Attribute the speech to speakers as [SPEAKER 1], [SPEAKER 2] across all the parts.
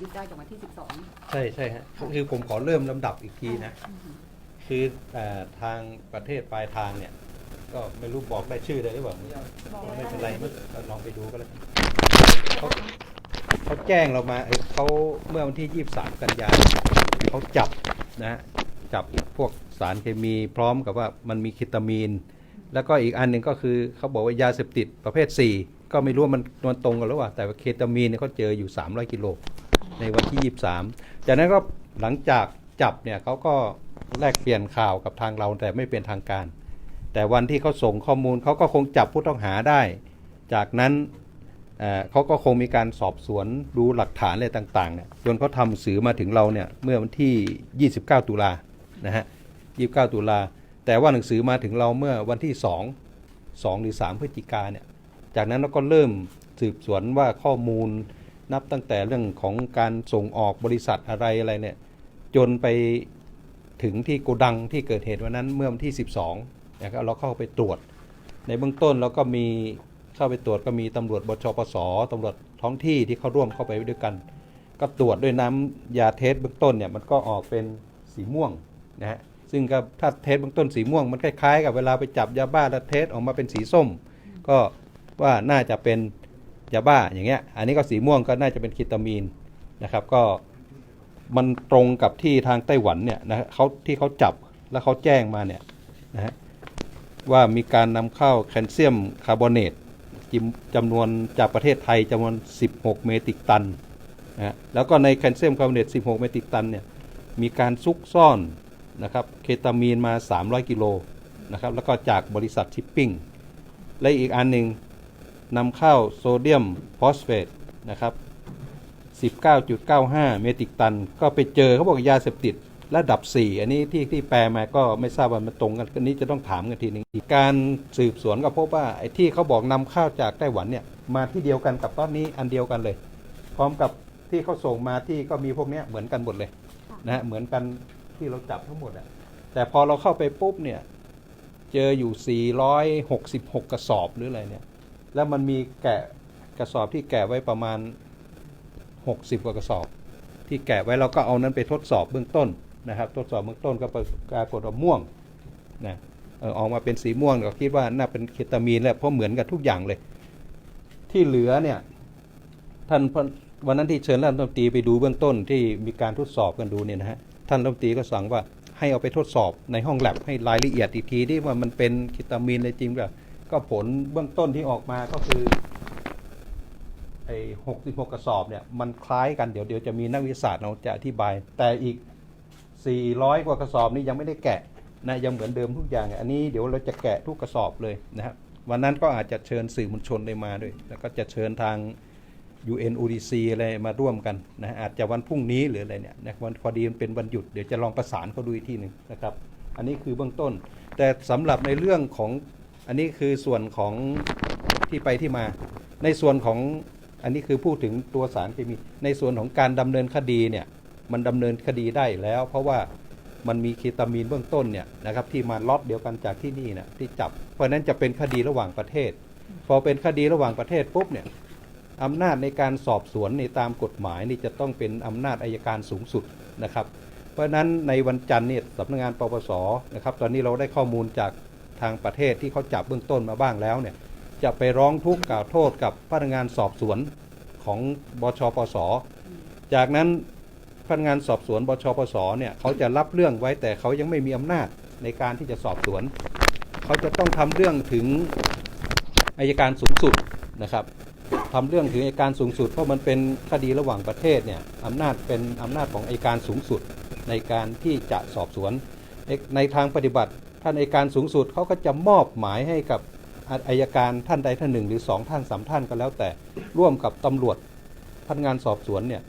[SPEAKER 1] ยึดได้จากวันที่
[SPEAKER 2] ใช่ใช่ฮะคือผมขอเริ่มลำดับอีกทีนะ
[SPEAKER 1] 12
[SPEAKER 2] คือเอ่อทางประเทศปลายทางเนี่ย ก็ไม่รู้บอกได้ชื่อได้หรือเปล่าไม่เป็นไรมั้งเราลองไปดูก็แล้วกันเขาเขาแจ้งเรามาเอ่อเขาเมื่อวันที่ 23 กันยายนเขาจับนะฮะจับพวกสารเคมีพร้อมกับว่ามันมีเคตามีน แล้วก็อีกอันหนึ่งก็คือเขาบอกว่ายาเสพติดประเภท 4 ก็ไม่รู้ว่ามันมันตรงกันหรือเปล่าแต่ว่าเคตามีนเนี่ยเขาเจออยู่ 300 กิโล ในวันที่ 23 จากนั้นก็หลังจากจับเนี่ยเขาก็แลกเปลี่ยนข่าวกับทางเราแต่ไม่เป็นทางการ แต่วันที่เขาส่งข้อมูลเขาก็คงจับผู้ต้องหาได้ จากนั้นเเขาก็คงมีการสอบสวนดูหลักฐานอะไรต่างๆเนี่ยจนเขาทำสื่อมาถึงเราเนี่ยเมื่อวันที่ 29 ตุลานะฮะ 29 ตุลา แต่ว่าหนังสือมาถึงเราเมื่อวันที่ 2 2 หรือ 3 พฤศจิกาเนี่ย จากนั้นเราก็เริ่มสืบสวนว่าข้อมูล นับตั้งแต่เรื่องของการส่งออกบริษัทอะไรอะไรเนี่ยจนไปถึงที่โกดังที่เกิดเหตุวันนั้นเมื่อวันที่ 12นะครับเราเข้าไปตรวจ ในเบื้องต้นเราก็มีเข้าไปตรวจก็มีตำรวจบชปสตำรวจท้องที่ที่เข้าร่วมเข้าไปด้วยกัน ก็ตรวจด้วยน้ำยาเทสเบื้องต้นเนี่ยมันก็ออกเป็นสีม่วงนะฮะซึ่งก็ถ้าเทสเบื้องต้นสีม่วงมันคล้ายๆ กับเวลาไปจับยาบ้าแล้วเทสออกมาเป็นสีส้ม ก็ว่าน่าจะเป็น ยาบ้าอย่างเงี้ย อันนี้ก็สีม่วงก็น่าจะเป็นเคตามีนนะครับ ก็มันตรงกับที่ทางไต้หวันเนี่ยนะเขาที่เขาจับแล้วเขาแจ้งมาเนี่ยนะฮะว่ามีการนำเข้าแคลเซียมคาร์บอเนตจจำนวนจากประเทศไทยจำนวน 16 เมตริกตันนะฮะแล้วก็ในแคลเซียมคาร์บอเนต 16 เมตริกตันเนี่ยมีการซุกซ่อนนะครับเคตามีนมา 300 กิโลนะครับแล้วก็จากบริษัทชิปปิ้ง และอีกอันหนึ่ง นำเข้าโซเดียมฟอสเฟตนะครับ 19.95 เมตริกตัน ก็ไปเจอเขาบอกยาเสพติดระดับ 4 อันนี้ที่ที่แปลมาก็ไม่ทราบว่ามันตรงกันอันนี้จะต้องถามกันทีนึงการสืบสวนก็พบว่าไอ้ที่เขาบอกนำเข้าจากไต้หวันเนี่ยมาที่เดียวกันกับตอนนี้อันเดียวกันเลย พร้อมกับที่เขาส่งมาที่ก็มีพวกนี้เหมือนกันหมดเลยนะฮะเหมือนกันที่เราจับทั้งหมดอะแต่พอเราเข้าไปปุ๊บเนี่ยเจออยู่ 466 กระสอบหรืออะไรเนี่ย แล้วมันมีแกะกระสอบที่แกะไว้ประมาณ 60 กว่ากระสอบ ที่แกะไว้เราก็เอานั้นไปทดสอบเบื้องต้นนะครับ ทดสอบเบื้องต้นก็ปรากฏว่าม่วงนะออกมาเป็นสีม่วงก็คิดว่าน่าเป็นเคตามีนแหละเพราะเหมือนกับทุกอย่างเลย ที่เหลือเนี่ยท่านวันนั้นที่เชิญท่านรัฐมนตรีไปดูเบื้องต้นที่มีการทดสอบกันดูเนี่ยนะฮะท่านรัฐมนตรีก็สั่งว่าให้เอาไปทดสอบในห้องแลบให้รายละเอียดอีกทีที่ว่ามันเป็นเคตามีนเลยจริงแบบ ก็ผลเบื้องต้นที่ออกมาก็คือไอ้หกสิบหกกระสอบเนี่ยมันคล้ายกันเดี๋ยวเดี๋ยวจะมีนักวิทยาศาสตร์เราจะอธิบาย แต่อีก400กว่ากระสอบนี่ยังไม่ได้แกะนะยังเหมือนเดิมทุกอย่าง อันนี้เดี๋ยวเราจะแกะทุกกระสอบเลยนะครับวันนั้นก็อาจจะเชิญสื่อมวลชนได้มาด้วย แล้วก็จะเชิญทาง UNODC อะไรมาร่วมกันนะอาจจะวันพรุ่งนี้หรืออะไรเนี่ยนะวันพอดีมันเป็นวันหยุดเดี๋ยวจะลองประสานเขาดูอีกทีหนึ่งนะครับ อันนี้คือเบื้องต้น แต่สำหรับในเรื่องของ อันนี้คือส่วนของที่ไปที่มา ในส่วนของอันนี้คือพูดถึงตัวสารเคมี ในส่วนของการดำเนินคดีเนี่ยมันดำเนินคดีได้แล้ว เพราะว่ามันมีเคตามีนเบื้องต้นเนี่ยนะครับที่มาล็อตเดียวกันจากที่นี่นะที่จับ เพราะฉะนั้นจะเป็นคดีระหว่างประเทศ พอเป็นคดีระหว่างประเทศปุ๊บเนี่ยอำนาจในการสอบสวนในตามกฎหมายนี่จะต้องเป็นอำนาจอายการสูงสุดนะครับ เพราะฉะนั้นในวันจันทร์เนี่ยสำนักงานปปสนะครับตอนนี้เราได้ข้อมูลจาก ทางประเทศที่เขาจับเบื้องต้นมาบ้างแล้วเนี่ยจะไปร้องทุกข์กล่าวโทษกับพนักงานสอบสวนของบชปสจากนั้นพนักงานสอบสวนบชปสเนี่ยเขาจะรับเรื่องไว้แต่เขายังไม่มีอำนาจในการที่จะสอบสวน เขาจะต้องทำเรื่องถึงอายการสูงสุดนะครับทำเรื่องถึงอัยการสูงสุด เพราะมันเป็นคดีระหว่างประเทศเนี่ยอำนาจเป็นอำนาจของอัยการสูงสุดในการที่จะสอบสวนในทางปฏิบัติ ท่านอัยการสูงสุดเขาก็จะมอบหมายให้กับอายการท่านใดท่านหนึ่ง หรือสองท่านสามท่านก็แล้วแต่ร่วมกับตำรวจพนักงานสอบสวนเนี่ย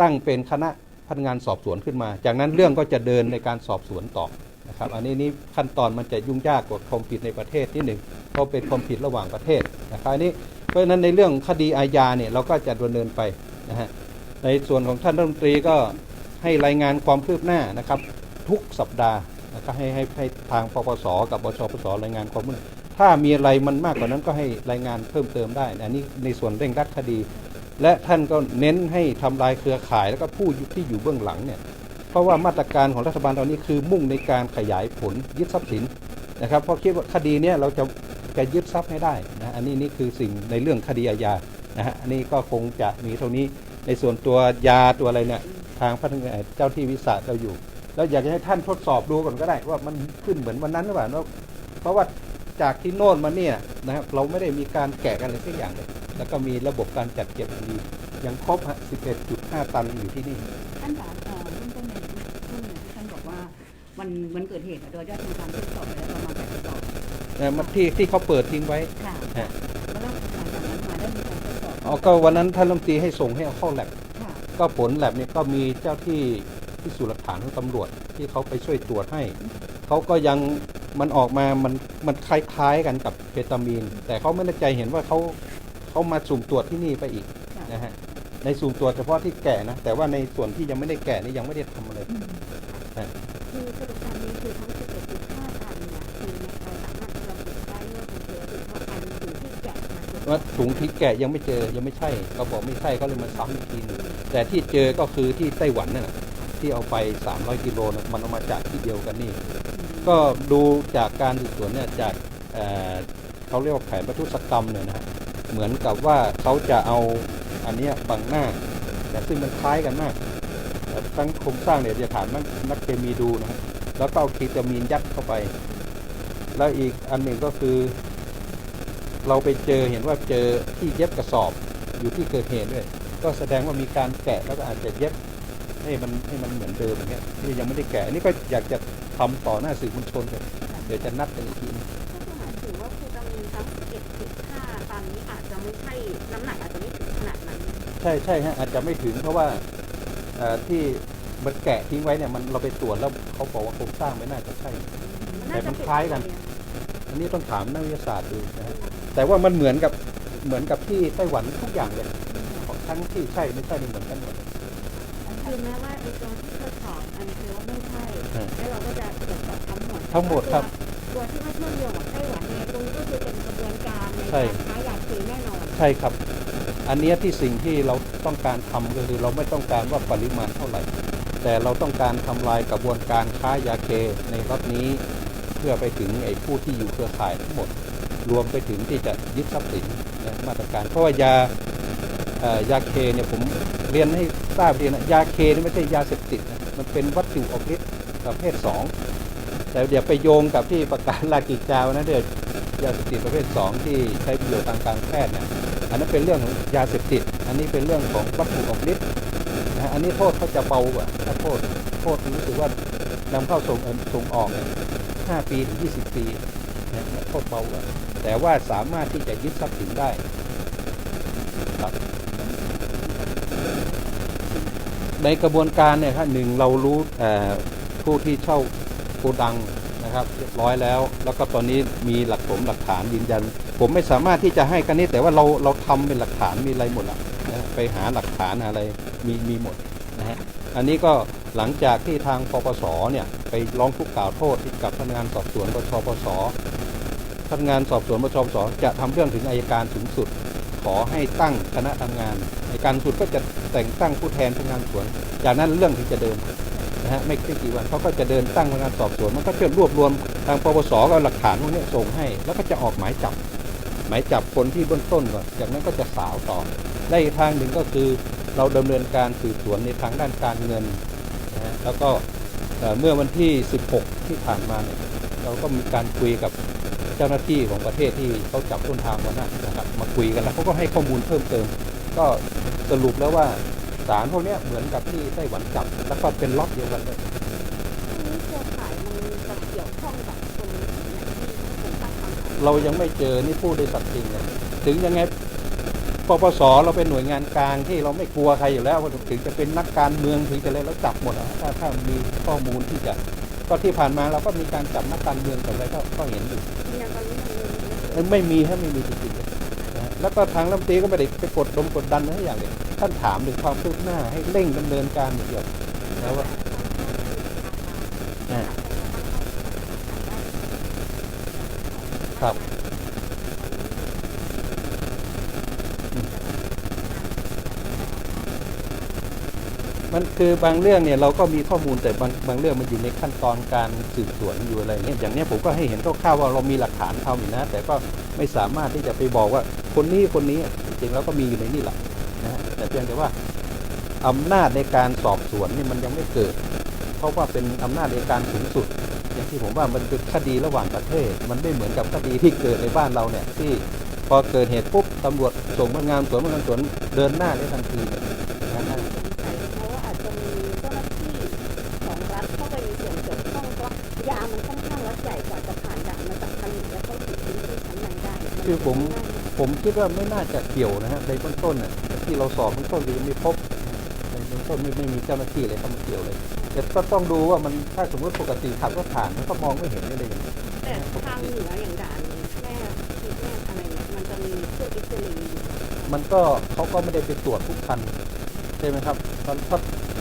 [SPEAKER 2] ตั้งเป็นคณะพนักงานสอบสวนขึ้นมา จากนั้นเรื่องก็จะเดินในการสอบสวนต่อนะครับอันนี้นี่ขั้นตอนมันจะยุ่งยากกว่าความผิดในประเทศนิดหนึ่งเพราะเป็นความผิดระหว่างประเทศนะครับอันนี้เพราะฉะนั้นในเรื่องคดีอาญาเนี่ยเราก็จะดำเนินไปนะฮะในส่วนของท่านรัฐมนตรีก็ให้รายงานความคืบหน้านะครับทุกสัปดาห์ นะครับให้ให้ให้ทางปปส กับบชปสรายงานความคืบหน้าถ้ามีอะไรมันมากกว่านั้นก็ให้รายงานเพิ่มเติมได้นะอันนี้ในส่วนเร่งรัดคดี และท่านก็เน้นให้ทำลายเครือข่ายแล้วก็ผู้ที่อยู่เบื้องหลังเนี่ยเพราะว่ามาตรการของรัฐบาลตอนนี้คือมุ่งในการขยายผลยึดทรัพย์สินนะครับเพราะคิดว่าคดีเนี้ยเราจะจะยึดทรัพย์ให้ได้นะอันนี้นี่คือสิ่งในเรื่องคดีอาญานะฮะอันนี้ก็คงจะมีเท่านี้ในส่วนตัวยาตัวอะไรเนี่ยทางพนักงานเจ้าที่วิสาเราอยู่ แล้วอยากจะให้ท่านทดสอบดูก่อนก็ได้ ว่ามันขึ้นเหมือนวันนั้นหรือเปล่าว่าเพราะว่าจากที่โน่นมาเนี่ยนะครับเราไม่ได้มีการแกะกันเลยสักอย่างเลยแล้วก็มีระบบการจัดเก็บอย่างดียังครบฮะ11.5 ตันอยู่ที่นี่
[SPEAKER 1] ท่านคะเอ่อเบื้องต้นในช่วงหนึ่งที่ท่านบอกว่าวันวันเกิดเหตุอะโดยได้ทำการตรวจสอบไปแล้วประมาณแปดกระสอบ
[SPEAKER 2] นะมันที่ที่เขาเปิดทิ้งไว้
[SPEAKER 1] ค่ะ
[SPEAKER 2] ฮะ
[SPEAKER 1] แล้วก็หลังจากนั้นมาได้มีการตรวจสอบ
[SPEAKER 2] อ๋อก็วันนั้นท่านรัฐมนตรีให้ส่งให้เอาเข้าแลบ
[SPEAKER 1] ค่ะ
[SPEAKER 2] ก็ผลแลบเนี่ยก็มีเจ้าที่ พิสูจน์หลักฐานของตำรวจที่เขาไปช่วยตรวจให้ เขาก็ยังมันออกมามันมันคล้ายๆกันกับเคตามีน แต่เขาไม่แน่ใจเห็นว่าเขาเขามาสุ่มตรวจที่นี่ไปอีก
[SPEAKER 1] ค่ะ
[SPEAKER 2] นะฮะในสุ่มตรวจเฉพาะที่แก่นะ แต่ว่าในส่วนที่ยังไม่ได้แก่นี่ยังไม่ได้ทำอะไร
[SPEAKER 1] อืม
[SPEAKER 3] คือสรุปตอนนี้คือทั้ง11.5ตันเนี่ยคือเราสามารถระบุได้ว่าเป็นเชื้อหรือว่าพันธุ์อยู่ที่แกะมาตรวจ
[SPEAKER 2] ว่าถุงที่แกะยังไม่เจอยังไม่ใช่เขาบอกไม่ใช่เขาเลยมาซ้ำอีกทีหนึงแต่ที่เจอก็คือที่ไต้หวันนั่นแหละ ที่เอาไป 300 กิโลนะมันเอามาจากที่เดียวกันนี่ ก็ดูจากการสืบสวนเนี่ยจากเเขาเรียกว่าแผนประทุษกรรมเนี่ยนะฮะเหมือนกับว่าเขาจะเอาอันนี้บังหน้า แต่ซึ่งมันคล้ายกันมากต่ทั้งโครงสร้างเนี่ยจะถามนักนักเคมีดูนะฮะแล้วก็เอาคีตามีนยัดเข้าไป แล้วอีกอันหนึ่งก็คือ เราไปเจอเห็นว่าเจอที่เย็บกระสอบอยู่ที่เกิดเหตุด้วย ก็แสดงว่ามีการแกะแล้วก็อาจจะเย็บ ให้มันให้มันเหมือนเดิมอย่างเงี้ยนี่ยังไม่ได้แกะอันนี้ก็อยากจะทำต่อหน้าสื่อมวลชนเลยเดี๋ยวจะนัดกันอีกทีนึง
[SPEAKER 3] ก็คือหมายถึงว่าคือจะมีทั้ง11.5ตันนี้อาจจะไม่ใช่น้ำหนักอาจจะไม่ถึงขนาดนั้น
[SPEAKER 2] ใช่ใช่ฮะอาจจะไม่ถึงเพราะว่าเอ่อที่มันแกะทิ้งไว้เนี่ยมันเราไปตรวจแล้วเขาบอกว่าโครงสร้างไม่น่าจะใช่แต่มันคล้ายกัน อันนี้ต้องถามนักวิทยาศาสตร์ดูนะฮะแต่ว่ามันเหมือนกับเหมือนกับที่ไต้หวันทุกอย่างเลยทั้งที่ใช่ไม่ใช่นี่เหมือนกันหมด
[SPEAKER 3] คือแม้ว่าไอ้ตรงที่ทดสอบอันคือว่าไม่ใช่
[SPEAKER 2] ฮะ
[SPEAKER 3] แล้วเราก็จะตรวจสอบทั้งหมด
[SPEAKER 2] ทั้งหมดครับ
[SPEAKER 3] ตัวที่ว่าเชื่อมโยงกับไต้หวันเนี่ยตรงนี้ก็คือเป็นกระบวนการใน
[SPEAKER 2] ใช่
[SPEAKER 3] การค้ายาเคแน่นอน
[SPEAKER 2] ใช่ครับ อันเนี้ยที่สิ่งที่เราต้องการทำก็คือเราไม่ต้องการว่าปริมาณเท่าไหร่ แต่เราต้องการทำลายกระบวนการค้ายาเคในรถนี้ เพื่อไปถึงไอ้ผู้ที่อยู่เครือข่ายทั้งหมด รวมไปถึงที่จะยึดทรัพย์สินนะมาตรการเพราะว่ายาเอ่อ ยาเคเนี่ยผมเรียนให้ทราบดีนะยาเคนี่ไม่ใช่ยาเสพติดนะมันเป็นวัตถุออกฤทธิ์ประเภทสองแต่เดี๋ยวไปโยงกับที่ประกาศลากิจจาวนะเดี๋ยวยาเสพติดประเภทสองที่ใช้ประโยชน์ทางการแพทย์เนี่ยอันนั้นเป็นเรื่องของยาเสพติด อันนี้เป็นเรื่องของวัตถุออกฤทธิ์นะฮะอันนี้โทษเขาจะเบากว่าถ้าโทษโทษรู้สึกว่านำเข้าส่งเอ่อส่งออกเนี่ยห้าปีถึงยี่สิบปีนะโทษเบากว่าแต่ว่าสามารถที่จะยึดทรัพย์สินได้ครับ ในกระบวนการเนี่ยครับหนึ่งเรารู้ผู้ที่เช่าโกดังนะครับเรียบร้อยแล้ว แล้วก็ตอนนี้มีหลักผมหลักฐานยืนยัน ผมไม่สามารถที่จะให้กันนี้แต่ว่าเราเราทำเป็นหลักฐานมีอะไรหมดละนะไปหาหลักฐานอะไรมีมีหมดนะฮะอันนี้ก็หลังจากที่ทางปปสเนี่ยไปร้องทุกข์กล่าวโทษที่กับพนักงานสอบสวนปชปสพนักงานสอบสวนปชปสจะทำเรื่องถึงอายการสูงสุด ขอให้ตั้งคณะทำงาน การสุดก็จะแต่งตั้งผู้แทนพนักงานสวน จากนั้นเรื่องถึงจะเดินนะฮะไม่ไม่กี่วันเขาก็จะเดินตั้งพนักงานสอบสวนมันก็จะรวบรวมทางปปสก็เอาหลักฐานพวกนี้ส่งให้ แล้วก็จะออกหมายจับ หมายจับคนที่เบื้องต้นก่อนจากนั้นก็จะสาวต่อได้อีกทางหนึ่งก็คือเราดำเนินการสืบสวนในทางด้านการเงินนะฮะแล้วก็เอ่อเมื่อวันที่ 16 ที่ผ่านมาเนี่ยเราก็มีการคุยกับเจ้าหน้าที่ของประเทศที่เขาจับต้นทางวันนั้นนะครับมาคุยกันแล้วเขาก็ให้ข้อมูลเพิ่มเติม ก็สรุปแล้วว่าสารพวกเนี้ยเหมือนกับที่ไต้หวันจับแล้วก็เป็นล็อตเดียวกันเลย
[SPEAKER 3] ทีนี้เครือข่ายมันจะเกี่ยวข้องกับตรงนี้เนี่ยที่ผมตั้งคำถาม
[SPEAKER 2] เรายังไม่เจอนี่พูดได้สัตย์จริงเลยถึงยังไงปปสเราเป็นหน่วยงานกลางที่เราไม่กลัวใครอยู่แล้วถึงจะเป็นนักการเมืองถึงจะอะไรเราจับหมดอะถ้าถ้ามีข้อมูลที่จะก็ที่ผ่านมาเราก็มีการจับนักการเมืองกับอะไรก็ก็เห็นอยู่
[SPEAKER 3] ยืนยันตอนนี้มันมี
[SPEAKER 2] เอ้ยไม่มีฮะไม่มีจริงๆเลยนะฮะ แล้วก็ทางรัฐมนตรีก็ไม่ได้ไปกดดมกดดันอะไรอย่างเลยท่านถามถึงความคืบหน้าให้เร่งดำเนินการเกี่ยวแล้วว่าอ่าครับคมันคือบางเรื่องเนี่ยเราก็มีข้อมูลแต่บางบางเรื่องมันอยู่ในขั้นตอนการสืบสวนอยู่อะไรเงี้ยอย่างเนี้ยผมก็ให้เห็นคร่าวๆว่าเรามีหลักฐานเอาอยู่นะ แต่ก็ ไม่สามารถที่จะไปบอกว่าคนนี้คนนี้จริงแล้วก็มีอยู่ในนี่แหละนะฮะแต่เพียงแต่ว่าอำนาจในการสอบสวนนี่มันยังไม่เกิด เพราะว่าเป็นอำนาจในการสูงสุด อย่างที่ผมว่ามันเป็นคดีระหว่างประเทศ มันไม่เหมือนกับคดีที่เกิดในบ้านเราเนี่ยที่พอเกิดเหตุปุ๊บตำรวจส่งพนักงานสวนพนักงานสวนเดินหน้าได้ทันทีเนี่ยนะฮะ
[SPEAKER 3] สงสัยเพราะว่าอาจจะมีเจ้าหน้าที่ของรัฐเข้าไปมีส่วนเกี่ยวข้องเพราะยามันค่อนข้างรัดใหญ่กว่าจะผ่านด่านมาจากผลิตและเข้า
[SPEAKER 2] คือผมผมคิดว่าไม่น่าจะเกี่ยวนะฮะในเบื้องต้นน่ะที่เราสอบเบื้องต้นก็ยังไม่พบในเบื้องต้นไม่ไม่มีเจ้าหน้าที่อะไรเข้ามาเกี่ยวเลยแต่ก็ต้องดูว่ามันถ้าสมมติปกติขับรถผ่านมันก็มองไม่เห็นอะไรอย่างเงี้ย
[SPEAKER 3] แต่ทางเหนืออย่างด่านแม่คิดแม่อะไรเนี่ยมันจะมีเครื่องอิสรี
[SPEAKER 2] มันก็เขาก็ไม่ได้ไปตรวจทุกคันใช่ไหมครับเพราะเพราะ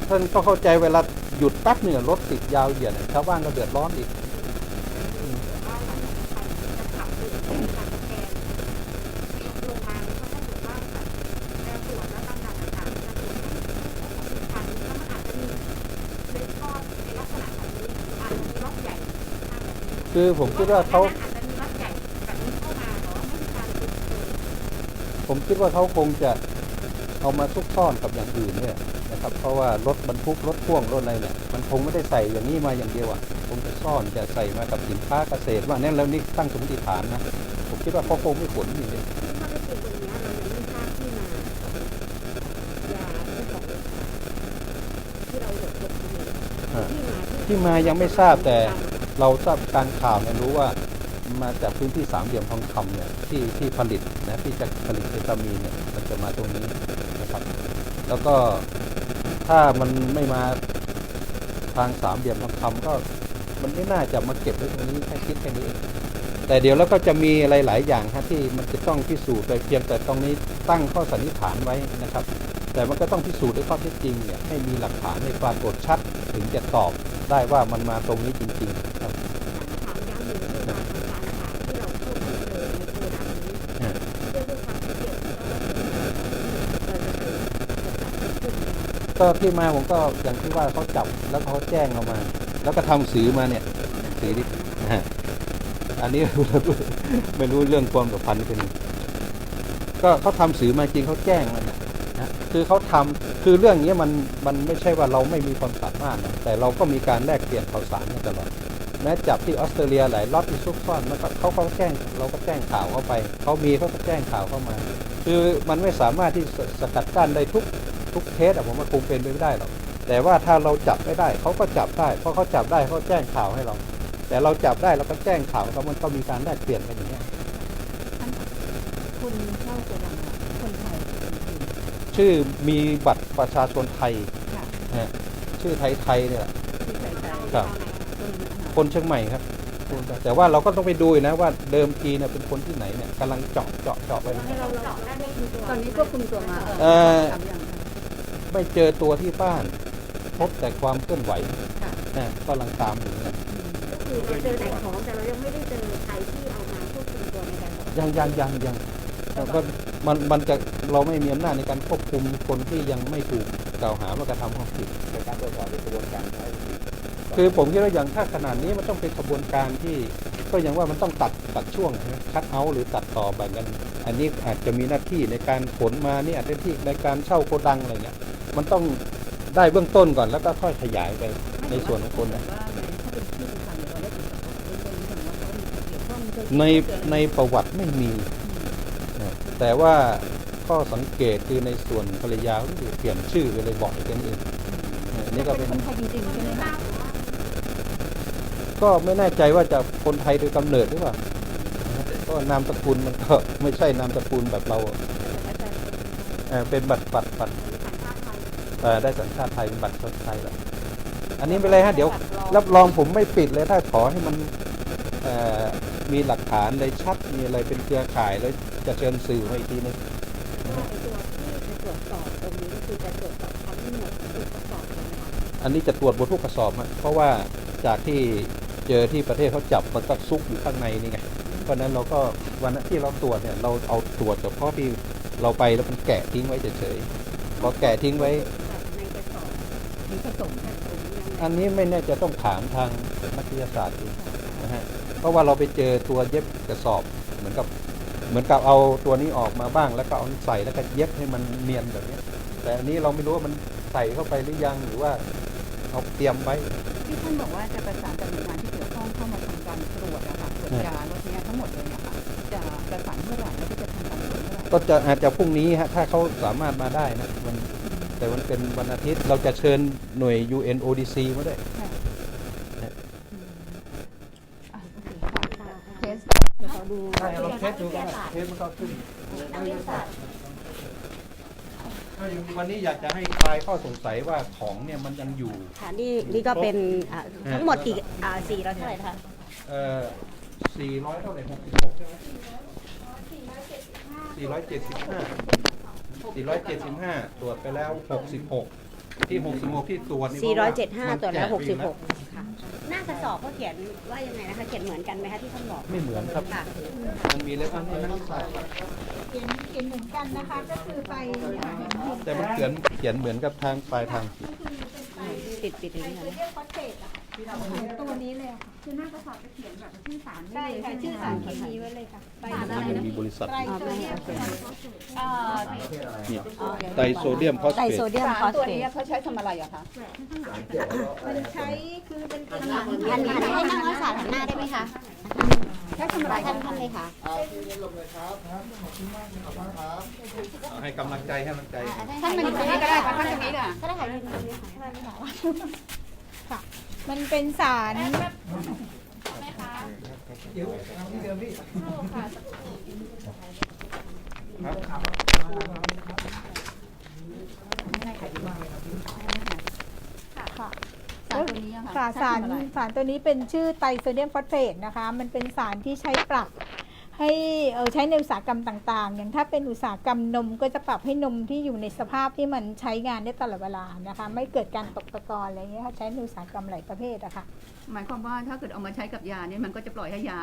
[SPEAKER 2] ท่านก็เข้าใจเวลาหยุดแป๊บหนึ่งอะรถติดยาวเหยียดอะชาวบ้านก็เดือดร้อนอีก คือผมคิดว่าเขาผมคิดว่าเขาคงจะเอามาซุกซ่อนกับอย่างอื่นเนี่ยนะครับ เพราะว่ารถบรรทุกรถพ่วงรถอะไรเนี่ยมันคงไม่ได้ใส่อย่างนี้มาอย่างเดียวอะคงจะซ่อนจะใส่มากับสินค้าเกษตรว่าเนี่ยแล้วนี่ตั้งสมมติฐานนะผมคิดว่าเขาคงไม่ขนอย่างเดียว
[SPEAKER 3] ถ้าไม่เป็นตรงนี้เรายังไม่ทราบที่มายาที่ของที่เราหยดหยดอยู่
[SPEAKER 2] อ่า
[SPEAKER 3] ที่มา
[SPEAKER 2] ที่มายังไม่ทราบแต่ เราทราบการข่าวเนี่ยรู้ว่ามาจากพื้นที่สามเหลี่ยมทองคำเนี่ยที่ที่ผลิตนะที่จะผลิตเคตามีนเนี่ยมันจะมาตรงนี้นะครับ แล้วก็ถ้ามันไม่มาทางสามเหลี่ยมทองคำก็มันไม่น่าจะมาเก็บไว้ตรงนี้แค่คิดแค่นี้เองแต่เดี๋ยวแล้วก็จะมีอะไรหลายอย่างฮะที่มันจะต้องพิสูจน์ไปเพียงแต่ตรงนี้ตั้งข้อสันนิษฐานไว้นะครับ แต่มันก็ต้องพิสูจน์ด้วยข้อเท็จจริงเนี่ยให้มีหลักฐานในปรามกฏชัดถึงจะตอบ ได้ว่ามันมาตรงนี้จริงๆครับ
[SPEAKER 3] ถามย้ำหนึ่งที่มาทางการข่าวที่เราเข้าไปเจอในโกดังนี้
[SPEAKER 2] อ่า
[SPEAKER 3] ด้วยด้วยความที่เกี่ยวกับว่าเราจะไปจับให้ขึ้นเนี่ย
[SPEAKER 2] ก็ที่มาผมก็อย่างที่ว่าเขาจับแล้วเขาแจ้งเรามา แล้วก็ทำสือมาเนี่ยสือที่นะฮะอันนี้ไม่รู้เรื่องความสัมพันธ์เป็นยังไงก็เขาทำสือมาจริงเขาแจ้งมาเนี่ย นะคือเขาทำคือเรื่องนี้มันมันไม่ใช่ว่าเราไม่มีความสามารถนะแต่เราก็มีการแลกเปลี่ยนข่าวสารกันตลอดแม้จับที่ออสเตรเลียหลายล็อตที่ซุกซ่อนมันก็เขาเขาแจ้งเราก็แจ้งข่าวเข้าไปเขามีเขาก็แจ้งข่าวเข้ามา คือมันไม่สามารถที่สกัดกั้นได้ทุกทุกเคสอะผมว่าคงเป็นไปไม่ได้หรอกแต่ว่าถ้าเราจับไม่ได้เขาก็จับได้เพราะเขาจับได้เขาแจ้งข่าวให้เรา แต่เราจับได้เราก็แจ้งข่าวเขามันก็มีการแลกเปลี่ยนกันอย่างเงี้ย
[SPEAKER 1] คุณเช่าโกดังอะคนไทยคนจีน
[SPEAKER 2] ชื่อมีบัตรประชาชนไทย
[SPEAKER 1] ค่ะ
[SPEAKER 2] ฮะชื่อไทยไทยเนี่ยแหละ
[SPEAKER 1] ที่ใส่ใจ
[SPEAKER 2] ครับ
[SPEAKER 1] คนอาหาร
[SPEAKER 2] คนเชียงใหม่ครับ แต่ว่าเราก็ต้องไปดูนะว่าเดิมทีเนี่ยเป็นคนที่ไหนเนี่ยกำลังเจาะเจาะเจาะไป
[SPEAKER 3] ให้เราเราได้ได้มีตัว
[SPEAKER 1] ตอนนี้ควบคุมตัวมา
[SPEAKER 2] เอ่อ
[SPEAKER 1] ทำอย่างไร
[SPEAKER 2] ไม่เจอตัวที่บ้าน พบแต่ความเคลื่อนไหว
[SPEAKER 1] ค่ะ
[SPEAKER 2] นะก็กำลังตามอยู่เนี่ย
[SPEAKER 3] ก็คือเราเจอแต่ของแต่เรายังไม่ได้เจอใครที่เอามาควบคุมตัวในการจับ
[SPEAKER 2] ยังยังยังยังแต่ว่ามันมันจะ เราไม่มีอำนาจในการควบคุมคนที่ยังไม่ถูกกล่าวหาว่ากระทำความผิด
[SPEAKER 4] ในการตรวจสอบในกระบวนการให้
[SPEAKER 2] คือผมคิดว่าอย่างถ้าขนาดนี้มันต้องเป็นกระบวนการที่ก็อย่างว่ามันต้องตัดตัดช่วงคัดเอาหรือตัดต่อแบ่งกัน อันนี้อาจจะมีหน้าที่ในการขนมานี่อาจจะที่ในการเช่าโกดังอะไรเงี้ยมันต้องได้เบื้องต้นก่อนแล้วก็ค่อยขยายไปในส่วนของคนนะ
[SPEAKER 1] ว่าในถ้าเป็นชื่อทางเนี่ยเราได้ติดต่อเบื้องต้นถึงว่าเขามีส่วนเกี่ยวข้องเคย
[SPEAKER 2] ใน
[SPEAKER 1] เจอ
[SPEAKER 2] ในประวัติไม่มีนะแต่ว่า ข้อสังเกตคือในส่วนภรรยาเขาเปลี่ยนชื่อไปเลยบ่อยกันเองนะอันนี่ก็เป็น
[SPEAKER 1] คนไทยจริงๆใช่ไหมคะ
[SPEAKER 2] ก็ไม่แน่ใจว่าจะคนไทยโดยกำเนิดหรือเปล่าก็นามสกุลมันก็ไม่ใช่นามสกุลแบบเราเอ่อเป็นบัตรบัตรบัตรเอ่อได้สัญชาติไทยเป็นบัตรคนไทยแล้วอันนี้ไม่เป็นไรฮะเดี๋ยวรับรองผมไม่ปิดเลยถ้าขอให้มันเอ่อมีหลักฐานเลยชัดมีอะไรเป็นเครือข่ายแล้วจะเชิญสื่อมาอีกทีนึง
[SPEAKER 3] นะคะ
[SPEAKER 2] อันนี้จะตรวจบนทุกกระสอบฮะเพราะว่าจากที่เจอที่ประเทศเขาจับมันก็ซุกอยู่ข้างในนี่ไงเพราะฉะนั้นเราก็วันนั้นที่เราตรวจเนี่ยเราเอาตรวจเฉพาะที่เราไปแล้วมันแกะทิ้งไว้เฉยๆพอแกะทิ้งไว้
[SPEAKER 3] แบบในกระสอบ
[SPEAKER 1] มกันตรงนี้ยังไง
[SPEAKER 2] อันนี้ไม่แน่ใจะต้องถามทางนักวิทยาศาสตร์ดูนะฮะเพราะว่าเราไปเจอตัวเย็บกระสอบเหมือนกับเหมือนกับเอาตัวนี้ออกมาบ้าง แล้วก็เอาใส่แล้วก็เย็บให้มันเนียนแบบเนี้ยแต่อันนี้เราไม่รู้ว่ามันใส่เข้าไปหรือยังหรือว่า เอาเตรียมไว้
[SPEAKER 1] ที่ท่านบอกว่าจะประสานกับหน่วยงานที่เกี่ยวข้องเข้ามาทำการตรวจอะค่ะตรวจยารถเนี้ยทั้งหมดเลยอะค่ะจะประสานเมื่อไหร่แล้วก็จะทำการตรวจเมื่อไหร่
[SPEAKER 2] ก็จะอาจจะพรุ่งนี้ฮะถ้าเขาสามารถมาได้นะมันแต่มันเป็นวันอาทิตย์เราจะเชิญหน่วย UNODC มาด้วย
[SPEAKER 1] อะโอเคค่ะเคส
[SPEAKER 3] เดี๋ยวขอดู
[SPEAKER 2] ใช่เราเทสดูก็ได้เทสมันก็ขึ้น
[SPEAKER 3] นักวิทยาศาสตร์
[SPEAKER 2] วันนี้อยากจะให้คลายข้อสงสัยว่าของเนี่ยมันยังอยู่
[SPEAKER 3] ค่ะนี่นี่ก็เป็นอ่าทั้งหมดกี่อ่าสี่ร้อยเท่าไหร่นะคะ
[SPEAKER 2] เอ่อ400เท่าไหร่66ใช่ไหม475 475ตรวจไปแล้ว66ที่66ที่ตรวจนี่
[SPEAKER 3] สี่ร้อยเจ็ด
[SPEAKER 2] พ
[SPEAKER 3] ห้า
[SPEAKER 2] ราะา
[SPEAKER 3] ตัวแล้ว
[SPEAKER 2] มัน
[SPEAKER 3] หกสิบห
[SPEAKER 2] แจ
[SPEAKER 3] กค่ะ หน้ากระสอบเขาเขียนว่ายังไงนะคะ เขียนเหมือนกันไหมคะที่ท่านบอก
[SPEAKER 2] ไม่เหมือนครับ
[SPEAKER 3] ค่ะ
[SPEAKER 2] มันมีเล็บอันนี้นะ
[SPEAKER 5] เขียนเขียนเหมือนกันนะคะ ก็คือไปอ่า
[SPEAKER 2] แต่มันเขียนเขียนเหมือนกับทางปลายทาง
[SPEAKER 3] ติดติดอย่างนี้
[SPEAKER 5] เรี
[SPEAKER 3] เลย
[SPEAKER 5] ยกคอสเตดอะค่ะ ตัวนี้เลยอะค่ะ
[SPEAKER 1] คือหน้ากระสอบจะเขียนแบบชื่อสาร
[SPEAKER 5] ใช่ค่ะ ชื่อสารเคมีไว้เลยค่ะไตร
[SPEAKER 3] อ่า
[SPEAKER 5] โซ
[SPEAKER 3] ได้
[SPEAKER 5] เดีย
[SPEAKER 3] นะ
[SPEAKER 5] ม
[SPEAKER 2] มีบริษัท
[SPEAKER 5] ไตรโซเดียม
[SPEAKER 3] อ่า
[SPEAKER 2] เนี่ยไตรโซเดียมฟอส
[SPEAKER 3] ไตร
[SPEAKER 2] เฟ
[SPEAKER 3] โซ
[SPEAKER 2] ต
[SPEAKER 3] เดียม
[SPEAKER 1] สาร
[SPEAKER 3] ฟอส
[SPEAKER 1] ตัว
[SPEAKER 3] เฟ
[SPEAKER 1] นี้
[SPEAKER 3] ต
[SPEAKER 1] เขาใช้ทำอะไรอะคะ
[SPEAKER 5] มันใช้คือมันเป็นสาร
[SPEAKER 3] อันนี้ให้นั่งรักษาหันหน้าได้ไหมคะ
[SPEAKER 1] ใช้ทำอะไร
[SPEAKER 3] ท่านท่านเลยค่ะ
[SPEAKER 2] ให้กำลังใจให้กำลังใจ
[SPEAKER 1] ท่านมาอยู่ตรงนี้ก็ได้ค่ะท่านตรงนี้น่ะ
[SPEAKER 3] ก็ได้ค่ะยืนตรงนี้ค่ะท่านค่ะ
[SPEAKER 5] ค่ะ มันเป็นสารค่ะ
[SPEAKER 1] สารตัวนี้อะค่ะ
[SPEAKER 5] ค่ะ
[SPEAKER 1] ใช้
[SPEAKER 5] สาร
[SPEAKER 1] ทำอะไร
[SPEAKER 5] สารตัวนี้เป็นชื่อไตรโซเดียมฟอสเฟตนะคะ มันเป็นสารที่ใช้ปรับ ให้เออใช้ในอุตสาหกรรมต่างๆ อย่างถ้าเป็นอุตสาหกรรมนมก็จะปรับให้นมที่อยู่ในสภาพที่มันใช้งานได้ตลอดเวลานะคะ ไม่เกิดการตกตะกอนอะไรอย่างเงี้ยค่ะใช้ในอุตสาหกรรมหลายประเภทอะค่ะ
[SPEAKER 1] หมายความว่าถ้าเกิดเอามาใช้กับยาเนี่ยมันก็จะปล่อยให้ยา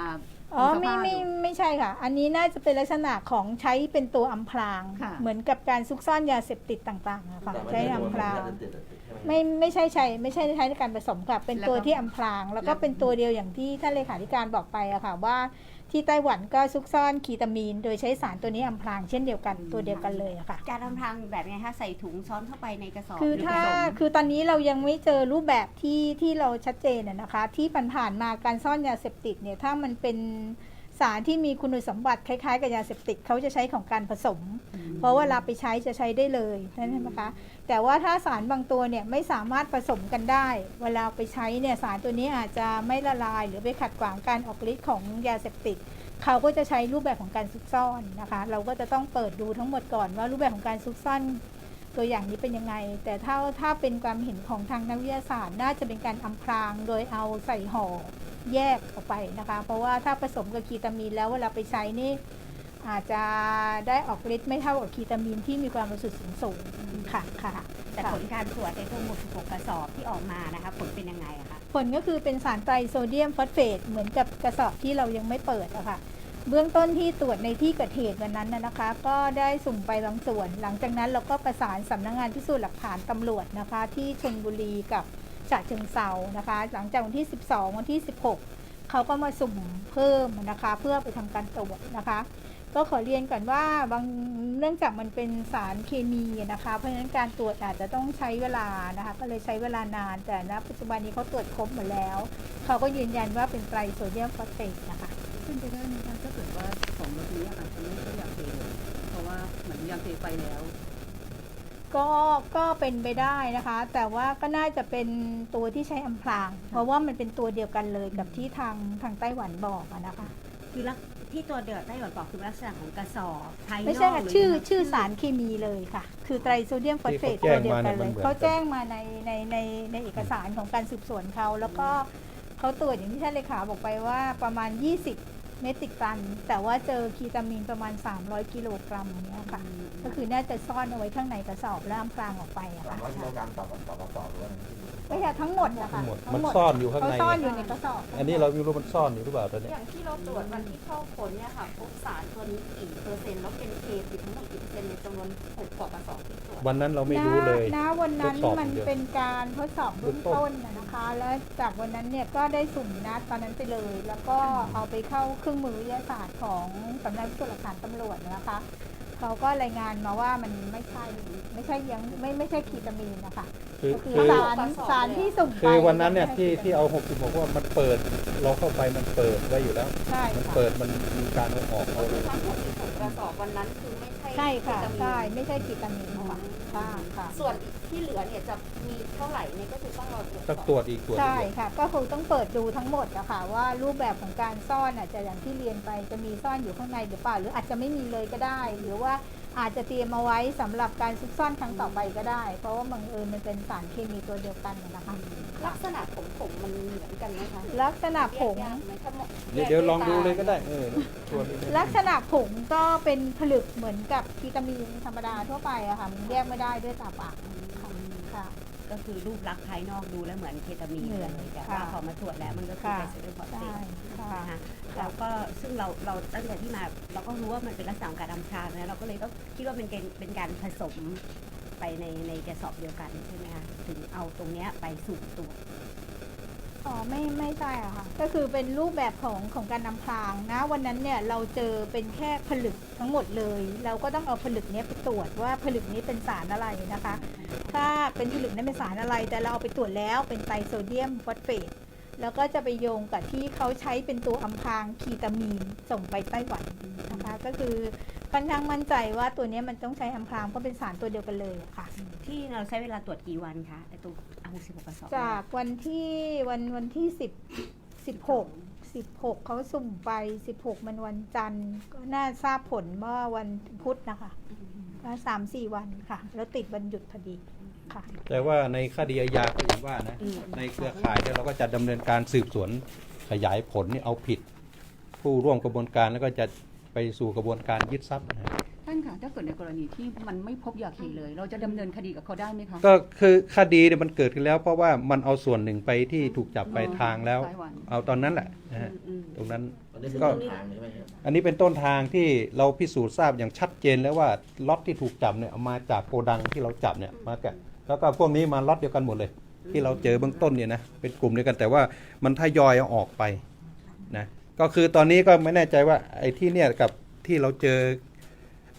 [SPEAKER 5] อ๋อ
[SPEAKER 1] คงส
[SPEAKER 5] ไม่
[SPEAKER 1] ภาพ
[SPEAKER 5] ไม่
[SPEAKER 1] อยู่
[SPEAKER 5] ไม่ใช่ค่ะ อันนี้น่าจะเป็นลักษณะของใช้เป็นตัวอำพราง
[SPEAKER 1] ค่ะ
[SPEAKER 5] เหมือนกับการซุกซ่อนยาเสพติดต่างๆอะค่ะใช้อำพรางไม่ไม่ใช่ใช้ไม่ใช่ใช้ในการผสมค่ะเป็นตัวที่อำพราง แล้วก็เป็นตัวเดียวอย่างที่ท่านเลขาธิการบอกไปอะค่ะว่า ที่ไต้หวันก็ซุกซ่อนคีตามีน โดยใช้สารตัวนี้อำพรางเช่นเดียวกันตัวเดียวกันเลยอะค่ะ
[SPEAKER 3] การทำทางแบบไงคะใส่ถุงซ้อนเข้าไปในกระสอบ
[SPEAKER 5] คือ
[SPEAKER 3] หรื
[SPEAKER 5] ถ้า
[SPEAKER 3] ผสม
[SPEAKER 5] คือตอนนี้เรายังไม่เจอรูปแบบที่ที่เราชัดเจนอะนะคะ ที่ผ่านๆมาการซ่อนยาเสพติดเนี่ยถ้ามันเป็นสารที่มีคุณสมบัติคล้ายๆ กับยาเสพติดเขาจะใช้ของการผสม เพราะเวลาไปใช้จะใช้ได้เลยนั่นใช่ไหมคะ แต่ว่าถ้าสารบางตัวเนี่ยไม่สามารถผสมกันได้ เวลาไปใช้เนี่ยสารตัวนี้อาจจะไม่ละลาย หรือไปขัดขวางการออกฤทธิ์ของยาเสพติด เขาก็จะใช้รูปแบบของการซุกซ่อนนะคะ เราก็จะต้องเปิดดูทั้งหมดก่อนว่ารูปแบบของการซุกซ่อนตัวอย่างนี้เป็นยังไง แต่ถ้าถ้าเป็นความเห็นของทางนักวิทยาศาสตร์ น่าจะเป็นการอำพรางโดยเอาใส่ห่อแยกออกไปนะคะ เพราะว่าถ้าผสมกับคีตามีนแล้วเวลาไปใช้นี่ อาจจะได้ออกฤทธิ์ไม่เท่ากับคีตามีนที่มีความบริสุทธิ์สูงสูงค่ะค่ะ
[SPEAKER 3] แต่ผลการตรวจในทั้งหมด16กระสอบที่ออกมานะคะผลเป็นยังไงอะคะ
[SPEAKER 5] ผลก็คือเป็นสารไตรโซเดียมฟอสเฟตเหมือนกับกระสอบที่เรายังไม่เปิดอะค่ะเบื้องต้นที่ตรวจในที่เกิดเหตุวันนั้นนะนะคะ ก็ได้สุ่มไปบางส่วน หลังจากนั้นเราก็ประสานสำนักงานพิสูจน์หลักฐานตำรวจนะคะ ที่ชลบุรีกับฉะเชิงเซานะคะ หลังจากวันที่ 12 วันที่ 16 เขาก็มาสุ่มเพิ่มนะคะ เพื่อไปทำการตรวจนะคะ ก็ขอเรียนก่อนว่าบางเนื่องจากมันเป็นสารเคมีนะคะ เพราะฉะนั้นการตรวจอาจจะต้องใช้เวลานะคะ ก็เลยใช้เวลานาน แต่ณปัจจุบันนี้เขาตรวจครบหมดแล้ว เขาก็ยืนยันว่าเป็นไตรโซเดียมฟอสเฟตนะคะ
[SPEAKER 1] ขึ้นไปได้ไหมคะถ้าเกิดว่าของรถนี้อาจจะไม่ใช่ยาเคเลยเพราะว่าเหมือนยาเคไปแล้ว
[SPEAKER 5] ก็ก็เป็นไปได้นะคะ แต่ว่าก็น่าจะเป็นตัวที่ใช้อำพราง เพราะว่ามันเป็นตัวเดียวกันเลยกับที่ทางทางไต้หวันบอกอะนะคะ
[SPEAKER 3] คือลัก ที่ตัวเดือดไต้หวันบอกคือลักษณะของกระสอบภายนอก
[SPEAKER 5] ไม่ใช่ค่ะ
[SPEAKER 3] หรื
[SPEAKER 5] ชื่อ
[SPEAKER 3] ยังไง
[SPEAKER 5] ชื่อสารเคมีเลยค่ะ คือไตรโซเดียมฟอสเฟต
[SPEAKER 2] ที่
[SPEAKER 5] ตัว
[SPEAKER 2] เขาแจ้ง
[SPEAKER 5] เดียวกัน
[SPEAKER 2] มาเนี่ย
[SPEAKER 5] เล
[SPEAKER 2] มัน
[SPEAKER 5] ย
[SPEAKER 2] เหมือน
[SPEAKER 5] เขาแจ้งมาในในในในเอกสารของการสืบสวนเขาแล้วก็เขาตรวจอย่างที่ท่านเลขาบอกไปว่าประมาณ 20 เมตริกตัน แต่ว่าเจอคีตามีนประมาณ 300 กิโลกรัมเนี้ยค่ะ ก็คือน่าจะซ่อนเอาไว้ข้างในกระสอบแล้วอำพรางออกไปอะ
[SPEAKER 4] สาม
[SPEAKER 5] ค่ะ
[SPEAKER 4] ร้อยกิโลกรัมต่อต่อกระสอบหรือว่า ไง
[SPEAKER 5] ไม่ใช่ทั้งหมดนะคะ
[SPEAKER 2] ทั้งหมด
[SPEAKER 5] ทั้
[SPEAKER 2] มัน
[SPEAKER 5] งหมด
[SPEAKER 2] ซ่อนอยู่ข้าง
[SPEAKER 5] เขา
[SPEAKER 2] ใน
[SPEAKER 5] ซ่อนอ
[SPEAKER 2] เนี่ย
[SPEAKER 5] ยู่ในกระสอบ
[SPEAKER 2] อันนี้เราไม่รู้มันซ่อนอยู่หรือเปล่าตอน
[SPEAKER 3] อ
[SPEAKER 2] นี้
[SPEAKER 3] ย่างที่เราตรวจวันที่เข้าค้นเนี่ยค่ะพบสารตัวนี้กี่เปอร์เซ็นต์แล้วเป็นเคติดทั้งหมดกี่เปอร์เซ็นต์ในจำนวนหกกว่ากระสอบที่ตรวจ
[SPEAKER 2] วันนั้นเราไม่รู้เลย
[SPEAKER 5] ณณวันนั้น
[SPEAKER 2] ทดสอบ
[SPEAKER 5] มัน
[SPEAKER 2] เดียว
[SPEAKER 5] เป็นการทดสอบเบื้อง
[SPEAKER 2] เบื้องต้
[SPEAKER 5] ต้
[SPEAKER 2] น
[SPEAKER 5] นนะนะคะ แล้วจากวันนั้นเนี่ยก็ได้สุ่มนัดตอนนั้นไปเลย แล้วก็เอาไปเข้าเครื่องมือวิทยาศาสตร์ของสำนักพิสูจน์หลักฐานตำรวจนะคะ เขาก็รายงานมาว่ามันไม่ใช่ไม่ใช่ยังไม่ไม่ใช่คีตามีนนะคะ
[SPEAKER 2] คือ
[SPEAKER 5] ก็คือ
[SPEAKER 2] คือ
[SPEAKER 5] สารสารที่สุ่มไป
[SPEAKER 2] คือวันนั้นเนี่ย
[SPEAKER 5] ไม่
[SPEAKER 2] ที่
[SPEAKER 5] ใช่
[SPEAKER 2] ที่เอา66ว่ามันเปิดเราเข้าไปมันเปิดไว้อยู่แล้ว
[SPEAKER 5] ใช่
[SPEAKER 2] มัน
[SPEAKER 5] ค่ะ
[SPEAKER 2] เปิดมันมีการเอาออกเอา
[SPEAKER 3] คือทั้งหมด16กระสอบวันนั้นคือไม่ใช่
[SPEAKER 5] ใช่ค่ะ
[SPEAKER 3] เคตามีน
[SPEAKER 5] ใช่ไม่ใช่คีตามีนค่ะ ค่ะค่ะ
[SPEAKER 3] ส่วนที่เหลือเนี่ยจะมีเท่าไหร่เนี่ยก็คือต้องรอตรวจส
[SPEAKER 2] ต้
[SPEAKER 3] อ
[SPEAKER 2] อง
[SPEAKER 3] บ
[SPEAKER 2] ตรวจอีกตรวจอี
[SPEAKER 5] ใช่
[SPEAKER 2] ก
[SPEAKER 5] ค่ะ ก็คงต้องเปิดดูทั้งหมดอะค่ะว่ารูปแบบของการซ่อนอาจจะอย่างที่เรียนไปจะมีซ่อนอยู่ข้างในหรือเปล่า หรืออาจจะไม่มีเลยก็ได้ หรือว่า อาจจะเตรียมเอาไว้สำหรับการซุกซ่อนครั้งต่อไปก็ได้ เพราะว่าบังเอิญมันเป็นสารเคมีตัวเดียวกันนะคะ
[SPEAKER 3] ลักษณะผมผมมันเหมือนกันไหมคะ
[SPEAKER 5] ลักษณะผง
[SPEAKER 3] แยกยากไหมถ้ามอง
[SPEAKER 2] เดี๋ยวเดี๋ยวลองดูเลยก็ได้เออตรวจ
[SPEAKER 5] ลักษณะผงก็เป็นผลึกเหมือนกับคีตามีนธรรมดาทั่วไปอะค่ะมันแยกไม่ได้ด้วยตาเปล่าค่ะค่ะ
[SPEAKER 6] ก็คือรูปลักษณ์ภายนอกดูแล้วเหมือนเคตามีน
[SPEAKER 5] เหมื
[SPEAKER 6] เล
[SPEAKER 5] อน
[SPEAKER 6] ยแต่
[SPEAKER 5] ค่ะ
[SPEAKER 6] ว่าพอมาตรวจแล้วมันก็คือ
[SPEAKER 5] ค่ะ
[SPEAKER 6] ไบโซเดนฟอสเฟ
[SPEAKER 5] ใช่
[SPEAKER 6] ต
[SPEAKER 5] ค่ะ
[SPEAKER 6] นะคะ แล้วก็ซึ่งเราเราตั้งแต่ที่มาเราก็รู้ว่ามันเป็นลักษณะของการอำพรางนะเราก็เลยต้องคิดว่าเป็นเกณฑ์เป็นการผสมไปในในกระสอบเดียวกันใช่ไหมคะถึงเอาตรงเนี้ยไปสู่ตรว
[SPEAKER 5] อ๋อไม่ไม่ใช่อะค่ะ ก็คือเป็นรูปแบบของของการนำพรางนะวันนั้นเนี่ยเราเจอเป็นแค่ผลึกทั้งหมดเลย เราก็ต้องเอาผลึกเนี้ยไปตรวจว่าผลึกนี้เป็นสารอะไรนะคะ ถ้าเป็นผลึกนั้นเป็นสารอะไรแต่เราเอาไปตรวจแล้วเป็นไตรโซเดียมฟอสเฟต แล้วก็จะไปโยงกับที่เขาใช้เป็นตัวอำพรางคีตามีนส่งไปไต้หวันนะคะ ก็คือค่อนข้างมั่นใจว่าตัวเนี้ยมันต้องใช้อำพรางเพราะเป็นสารตัวเดียวกันเลยอะค่ะ
[SPEAKER 6] ที่เราใช้เวลาตรวจกี่วันคะไอตัวเอาสิบหกกระสอบ
[SPEAKER 5] จากวันที่วันวันที่สิบสิบหกสิบหกเขาสุ่มไปสิบหกมันวันจันทร์ก็น่าทราบผลเมื่อวันพุธนะคะก็สามสี่วันค่ะ แล้วติดวันหยุดพอดี ค่ะ
[SPEAKER 2] แต่ว่าในคดีอาญาก็อย่างว่านะ
[SPEAKER 6] อืม
[SPEAKER 2] ในเครือข่ายเนี่ยเราก็จะดำเนินการสืบสวนขยายผลนี่เอาผิด ผู้ร่วมกระบวนการแล้วก็จะไปสู่กระบวนการยึดทรัพย์นะฮะ
[SPEAKER 1] ท่านคะถ้าเกิดในกรณีที่มันไม่พบยาเคเลย เราจะดำเนินคดีกับเขาได้ไหมคะ
[SPEAKER 2] ก็คือคดีเนี่ยมันเกิดขึ้นแล้ว เพราะว่ามันเอาส่วนหนึ่งไปที่ถูกจับไปทางแล้ว
[SPEAKER 1] ไต้หวัน
[SPEAKER 2] เอาตอนนั้นแหละนะฮะ
[SPEAKER 6] อืม
[SPEAKER 2] ตรงนั้น
[SPEAKER 4] อันนี้เป็น
[SPEAKER 2] ก็
[SPEAKER 4] ต้นทางใช่ไหมครับ
[SPEAKER 2] อันนี้เป็นต้นทางที่เราพิสูจน์ทราบอย่างชัดเจนแล้วว่าล็อตที่ถูกจับเนี่ยเอามาจากโกดังที่เราจับเนี่ยมาแกะ แล้วก็พวกนี้มาล็อตเดียวกันหมดเลย ที่เราเจอเบื้องต้นเนี่ยนะเป็นกลุ่มเดียวกันแต่ว่ามันทยอยเอาออกไปนะก็คือตอนนี้ก็ไม่แน่ใจว่าไอ้ที่เนี่ยกับที่เราเจอ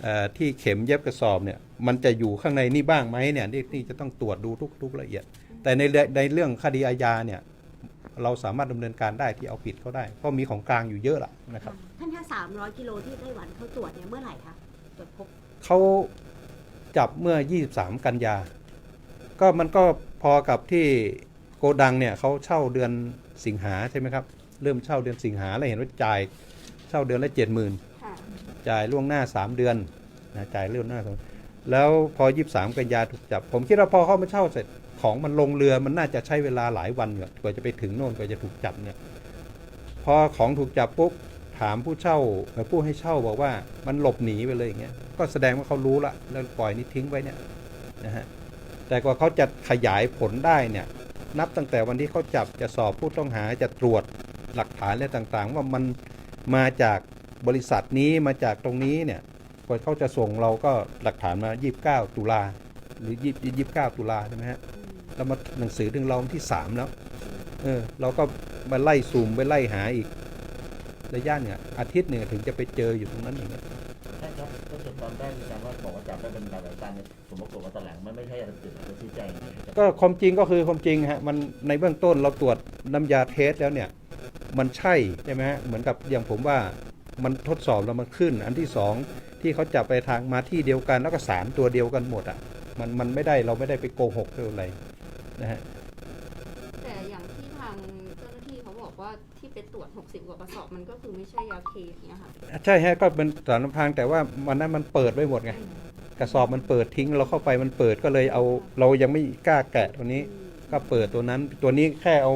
[SPEAKER 2] เอ่อที่เข็มเย็บกระสอบเนี่ยมันจะอยู่ข้างในนี่บ้างไหมเนี่ยที่ที่จะต้องตรวจดูทุกทุกละเอียด แต่ในเรื่องในเรื่องคดีอาญาเนี่ยเราสามารถดำเนินการได้ที่เอาผิดเขาได้ เพราะมีของกลางอยู่เยอะละนะครับ
[SPEAKER 6] ท่านถ้าสามร้อยกิโลที่ไต้หวันเขาตรวจเนี่ยเมื่อไหร่คะตรวจพบ
[SPEAKER 2] เขาจับเมื่อ 23 กันยา ก็มันก็พอกับที่โกดังเนี่ยเขาเช่าเดือนสิงหาใช่ไหมครับ เริ่มเช่าเดือนสิงหาแล้วเห็นว่าจ่ายเช่าเดือนละเจ็ดหมื่น
[SPEAKER 3] ค่ะ
[SPEAKER 2] จ่ายล่วงหน้า3เดือนนะจ่ายล่วงหน้าสามแล้วพอ23กันยาถูกจับ ผมคิดว่าพอเขามาเช่าเสร็จของมันลงเรือมันน่าจะใช้เวลาหลายวันอยู่กว่าจะไปถึงโน่นกว่าจะถูกจับเนี่ยพอของถูกจับปุ๊บถามผู้เช่าเอ่อผู้ให้เช่าบอกว่ามันหลบหนีไปเลยอย่างเงี้ยก็แสดงว่าเขารู้ละแล้วปล่อยนี่ทิ้งไว้เนี่ยนะฮะ แต่กว่าเขาจะขยายผลได้เนี่ยนับตั้งแต่วันที่เขาจับจะสอบผู้ต้องหาจะตรวจหลักฐานอะไรต่างๆ ว่ามันมาจากบริษัทนี้มาจากตรงนี้เนี่ยกว่าเขาจะส่งเราก็หลักฐานมา 29 ตุลาหรือ 29 ตุลาใช่ไหมฮะแล้วมาหนังสือถึงเราที่ 3 แล้วเออเราก็มาไล่ซูมไปไล่หาอีกระยะเนี่ยอาทิตย์หนึ่งถึงจะไปเจออยู่ตรงนั้นอย่างเงี้ย
[SPEAKER 4] ตอนแรกมีการว่าบอกว่าจับได้เป็นแบบแบบการเนี่ยสมมติว่าตอนหลังมันไม่ใช่อะไรติดจะชี้แจงอย่างเงี้ยครับ
[SPEAKER 2] ก็ความจริงก็คือความจริงฮะมันในเบื้องต้นเราตรวจน้ำยาเทสแล้วเนี่ยมันใช่ใช่ไหมฮะเหมือนกับอย่างผมว่ามันทดสอบแล้วมันขึ้น อันที่สองที่เขาจับไปทางมาที่เดียวกันแล้วก็สารตัวเดียวกันหมดอะมันมันไม่ได้เราไม่ได้ไปโกหกหรืออะไรนะฮะ
[SPEAKER 3] ไปตรวจ 60 กว่ากระสอบมันก็คือไม่ใช่ยาเคอย่างเงี้ยค่ะ
[SPEAKER 2] ใช่ฮะก็เป็นสารพรางแต่ว่ามันนั้นมันเปิดไว้หมดไงกระสอบมันเปิดทิ้งเราเข้าไปมันเปิดก็เลยเอา เรายังไม่กล้าแกะตัวนี้ ก็เปิดตัวนั้น ตัวนี้แค่เอา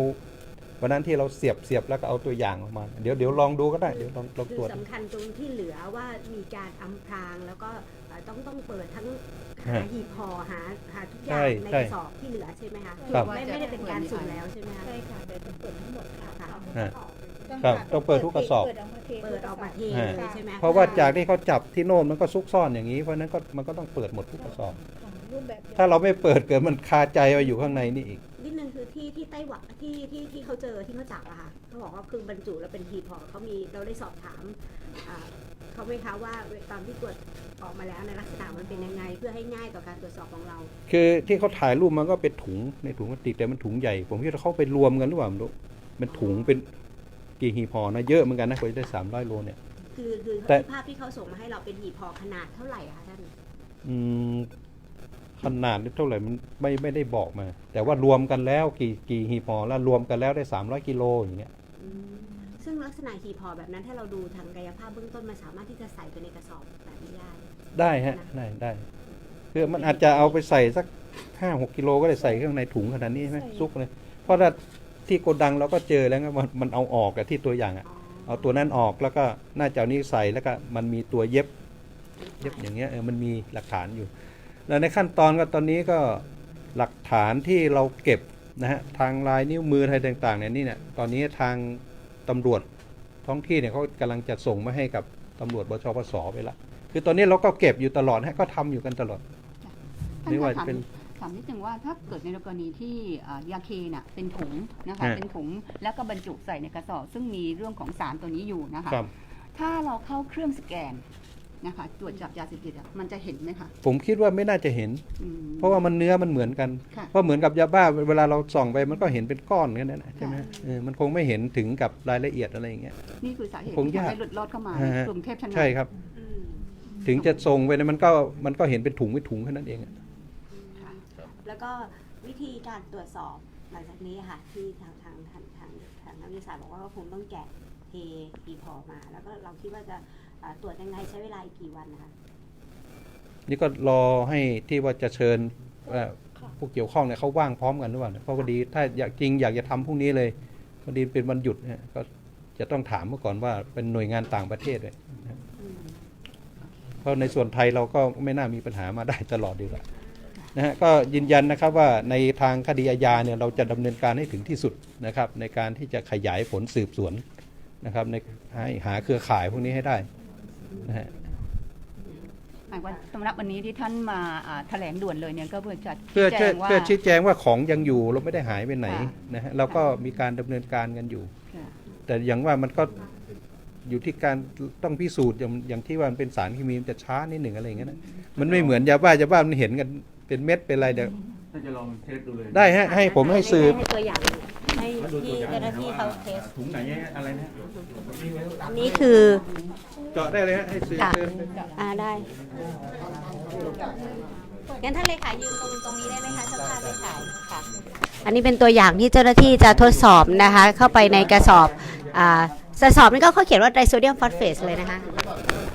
[SPEAKER 2] วันนั้นที่เราเสียบเสียบแล้วก็เอาตัวอย่างออกมา เดี๋ยวเดี๋ยวลองดูก็ได้เดี๋ยวลองลอง
[SPEAKER 6] คื
[SPEAKER 2] ตรว
[SPEAKER 6] อ
[SPEAKER 2] จ
[SPEAKER 6] สำคัญตรงที่เหลือว่ามีการอำพรางแล้วก็เอ่อ ต้องต้องเปิดทั้ง
[SPEAKER 2] ฮะ
[SPEAKER 6] หาหีบห่อหาหาทุกอ
[SPEAKER 2] ใช่
[SPEAKER 6] ย่างใน
[SPEAKER 2] ใช่
[SPEAKER 6] กระสอบที่เหลือใช่ไหมคะ
[SPEAKER 2] ครับ
[SPEAKER 6] ไม่ไม่ได้เป็นการสุ่มแล้วใช่ไหมคะ
[SPEAKER 5] ใช่ค่ะเดี๋ยวจะเปิดทั้งหมดค่ะ
[SPEAKER 6] ค่ะ
[SPEAKER 2] ฮะครับต้องเปิดทุกกระสอบ
[SPEAKER 5] เปิดออกมาเท
[SPEAKER 6] เปิดออกมาเท
[SPEAKER 2] ฮะ
[SPEAKER 6] เลยใช่ไหมค
[SPEAKER 2] เพราะว่าจากที่เขาจับที่โน่นมันก็ซุกซ่อนอย่างนี้เพราะฉะนั้นก็มันก็ต้องเปิดหมดทุกกระสอบ
[SPEAKER 5] ของรูปแบบดียว
[SPEAKER 2] ถ้าเราไม่เปิดเกิดมันคาใจไว้อยู่ข้างในนี่อีก
[SPEAKER 6] นิดนึงคือที่ที่ไต้หวันที่ที่ที่เขาเจอที่เขาจับอะค่ะเขาบอกว่าคือบรรจุแล้วเป็นหีบห่อเขามีเราได้สอบถามอ่าเขาไหมคะว่าตอนที่ตรวจออกมาแล้วในลักษณะมันเป็นยังไง เพื่อให้ง่ายต่อการตรวจสอบของเรา
[SPEAKER 2] คือที่เขาถ่ายรูปมันก็เป็นถุงในถุงพลาสติกแต่มันถุงใหญ่ ผมคิดว่าเขาไปรวมกันหรือเปล่าไม่รู้มันถุงเป็นกี่หีบห่อนะเยอะเหมือนกันนะกว่าจะได้สามร้อยโลเนี่ย
[SPEAKER 6] คือคือ
[SPEAKER 2] แต่
[SPEAKER 6] ภาพที่เขาส่งมาให้เราเป็นหีบห่อขนาดเท่าไหร่อะคะท่าน
[SPEAKER 2] อืมขนาดนี่เท่าไหร่มันไม่ไม่ได้บอกมา แต่ว่ารวมกันแล้วกี่กี่หีบห่อแล้วรวมกันแล้วได้สามร้อยกิโลอย่างเงี้ย
[SPEAKER 6] อืมซึ่ง ลักษณะหีบห่อแบบนั้นถ้าเราดูทางกายภาพเบื้องต้นมันสามารถที่จะใส่ไปในกระสอบแบบนี้ได้
[SPEAKER 2] ได้ฮะได้ได้คือมันอาจจะเอาไปใส่สักห้าหกกิโลก็ได้ใส่ข้างในถุงขนาดนี้ใช่ไหมซุกเลย เพราะถ้าที่โกดังเราก็เจอแล้วไงมันมันเอาออกอะที่ตัวอย่างอะ
[SPEAKER 6] อ๋อ
[SPEAKER 2] เอาตัวนั้นออกแล้วก็น่าจะเอานี้ใส่แล้วก็มันมีตัวเย็บ เย็บอย่างเงี้ยเออมันมีหลักฐานอยู่ แล้วในขั้นตอนก็ตอนนี้ก็หลักฐานที่เราเก็บนะฮะทางลายนิ้วมืออะไรต่างๆเนี่ยนี่เนี่ยตอนนี้ทาง ตำรวจท้องที่เนี่ยเขากำลังจะส่งมาให้กับตำรวจบชปสไปละคือตอนนี้เราก็เก็บอยู่ตลอดฮะก็ทำอยู่กันตลอด
[SPEAKER 1] ท่าน
[SPEAKER 2] ไม่ว่า
[SPEAKER 1] คะถาม
[SPEAKER 2] เป็น
[SPEAKER 1] ถามนิดนึงว่าถ้าเกิดในกรณีที่อ่ายาเคน่ะเป็นถุงนะคะ
[SPEAKER 2] ฮะ
[SPEAKER 1] เป็นถุงแล้วก็บรรจุใส่ในกระสอบซึ่งมีเรื่องของสารตัวนี้อยู่นะคะ
[SPEAKER 2] ครับ
[SPEAKER 1] ถ้าเราเข้าเครื่องสแกน นะคะตรวจจับยาเสพติดอะมันจะเห็นไหมคะ
[SPEAKER 2] ผมคิดว่าไม่น่าจะเห็น
[SPEAKER 1] อืม
[SPEAKER 2] เพราะว่ามันเนื้อมันเหมือนกัน
[SPEAKER 1] ค่ะ
[SPEAKER 2] เพราะเหมือนกับยาบ้าเวลาเราส่องไปมันก็เห็นเป็นก้อนกันนั่นแหละใช่ไหม
[SPEAKER 1] ค่ะ
[SPEAKER 2] เออมันคงไม่เห็นถึงกับรายละเอียดอะไรอย่างเงี้ย
[SPEAKER 1] นี่คือสาเหตุ
[SPEAKER 2] คง
[SPEAKER 1] ที่
[SPEAKER 2] ยาก
[SPEAKER 1] ทำให้หลุดรอดเข้ามา
[SPEAKER 2] ฮะ
[SPEAKER 1] ในกลุ่มเทพชนะ
[SPEAKER 2] ใช่ครับ
[SPEAKER 6] อืม
[SPEAKER 2] ถึงจะส่งไปเนี่ยมันก็มันก็เห็นเป็นถุงเป็นถุงแค่นั้นเองอะ
[SPEAKER 6] ค่ะแล้วก็วิธีการตรวจสอบหลังจากนี้ค่ะ ที่ทางทางทางทางทางนักวิทยาศาสตร์บอกว่าก็คงต้องแกะเทหีบห่อมา แล้วก็เราคิดว่าจะอ่า ตรวจยังไงใช้เวลาอีกกี่วันนะคะ
[SPEAKER 2] นี่ก็รอให้ที่ว่าจะเชิญเอ่อผู้เกี่ยวข้องเนี่ยเขาว่างพร้อมกันหรือเปล่าเนี่ยเพราะพอดีถ้าอยากจริงอยากจะทำพรุ่งนี้เลยพอดีเป็นวันหยุดเนี่ยก็จะต้องถามเมื่อก่อนว่าเป็นหน่วยงานต่างประเทศเลย
[SPEAKER 6] อืม
[SPEAKER 2] เพราะในส่วนไทยเราก็ไม่น่ามีปัญหามาได้ตลอดดีกว่านะฮะก็ยืนยันนะครับว่าในทางคดีอาญาเนี่ยเราจะดำเนินการให้ถึงที่สุดนะครับในการที่จะขยายผลสืบสวนนะครับในให้หาเครือข่ายพวกนี้ให้ได้ นะฮะ
[SPEAKER 1] หมายว่าสำหรับวันนี้ที่ท่านมาอ่าแถลงด่วนเลยเนี่ยก็เพื่อจะ
[SPEAKER 2] เพื่อ
[SPEAKER 1] ชี้แจ
[SPEAKER 2] เพื่อง
[SPEAKER 1] ว่า
[SPEAKER 2] เพื่อชี้แจงว่าของยังอยู่เราไม่ได้หายไปไหน
[SPEAKER 1] ค่ะ
[SPEAKER 2] นะฮะเราก็มีการดำเนินการกันอยู่
[SPEAKER 1] ค่ะ
[SPEAKER 2] แต่อย่างว่ามันก็อยู่ที่การต้องพิสูจน์อย่างอย่างที่ว่ามันเป็นสารเคมีมันจะช้านิดหนึ่งอะไรอย่างเงี้ยนะมันไม่เหมือนยาบ้ายาบ้ามันเห็นกันเป็นเม็ดเป็นอะไรเดี๋ยว
[SPEAKER 4] ถ้าจะลองเทสดูเลย
[SPEAKER 2] ได้ฮะให้ผมให้สืบ
[SPEAKER 6] ให้ตัวอย่าง ให้ที่เจ้าหน้าที่เขาเทส
[SPEAKER 4] ถุงไหนอะไรนะ
[SPEAKER 6] อันนี้คือ
[SPEAKER 2] เจาะได้เลยฮะให้สืบ
[SPEAKER 6] ค่ะ
[SPEAKER 2] เชิญ
[SPEAKER 6] อ่าได้งั้นท่านเลขายืนตรงตรงนี้ได้ไหมคะช่างภาพเลขาค่ะ อันนี้เป็นตัวอย่างที่เจ้าหน้าที่จะทดสอบนะคะ เข้าไปในกระสอบอ่ากระสอบนี่ก็เขาเขียนว่าไตรโซเดียมฟอสเฟตเลยนะคะ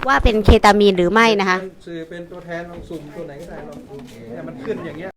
[SPEAKER 6] ว่าเป็นเคตามีนหรือไม่นะคะ
[SPEAKER 2] สื่อเป็นตัวแทนลองสุ่มตัวไหนก็ได้ลองดูเนี่ยมันขึ้นอย่างเงี้ย